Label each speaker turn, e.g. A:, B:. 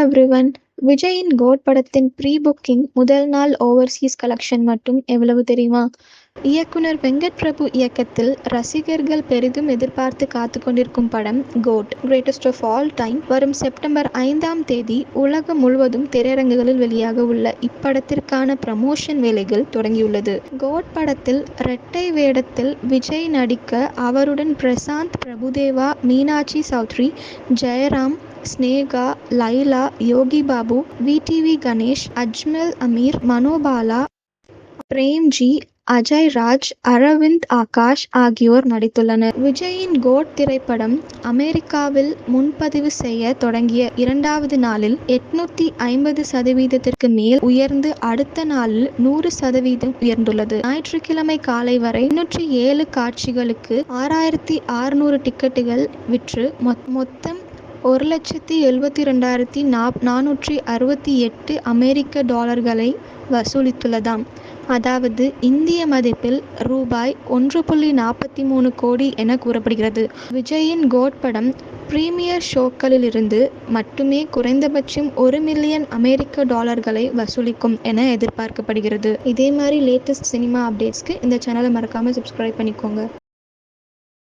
A: Everyone விஜயின் code படத்தின் pre booking முதல் நாள் ஓவர்சீஸ் கலெக்ஷன் மட்டும் எவ்வளவு தெரியுமா? இயக்குனர் வெங்கட் பிரபு இயக்கத்தில் ரசிகர்கள் பெரிதும் எதிர்பார்த்து காத்து கொண்டிருக்கும் படம் GOAT. Greatest of all time வரும் செப்டம்பர் ஐந்தாம் தேதி உலகம் முழுவதும் திரையரங்குகளில் வெளியாக உள்ள இப்படத்திற்கான ப்ரமோஷன் வேலைகள் தொடங்கியுள்ளது. கோட் படத்தில் இரட்டை வேடத்தில் விஜய் நடிக்க அவருடன் பிரசாந்த் பிரபுதேவா மீனாட்சி சௌத்ரி ஜெயராம் ஸ்னேகா லைலா யோகி பாபு விடிவி கணேஷ் அஜ்மல் அமீர் மனோபாலா பிரேம்ஜி அஜய் ராஜ் அரவிந்த் ஆகாஷ் ஆகியோர் நடித்துள்ளனர். விஜயின் கோட் திரைப்படம் அமெரிக்காவில் முன்பதிவு செய்ய தொடங்கிய இரண்டாவது நாளில் எட்நூத்தி ஐம்பது சதவீதத்திற்கு மேல் உயர்ந்து அடுத்த நாளில் நூறு சதவீதம் உயர்ந்துள்ளது. ஞாயிற்றுக்கிழமை காலை வரை எண்ணூற்றி ஏழு காட்சிகளுக்கு ஆறாயிரத்தி ஆறுநூறு டிக்கெட்டுகள் விற்று மொத்தம் ஒரு லட்சத்தி எழுபத்தி ரெண்டாயிரத்தி நாப் நானூற்றி அறுபத்தி எட்டு அமெரிக்க டாலர்களை வசூலித்துள்ளதாம். அதாவது இந்திய மதிப்பில் ரூபாய் ஒன்று புள்ளி நாற்பத்தி மூணு கோடி என கூறப்படுகிறது. விஜயின் கோட் படம் பிரீமியர் ஷோக்களிலிருந்து மட்டுமே குறைந்தபட்சம் ஒரு மில்லியன் அமெரிக்க டாலர்களை வசூலிக்கும் என எதிர்பார்க்கப்படுகிறது. இதே மாதிரி லேட்டஸ்ட் சினிமா அப்டேட்ஸ்க்கு இந்த சேனலை மறக்காமல் சப்ஸ்கிரைப் பண்ணிக்கோங்க.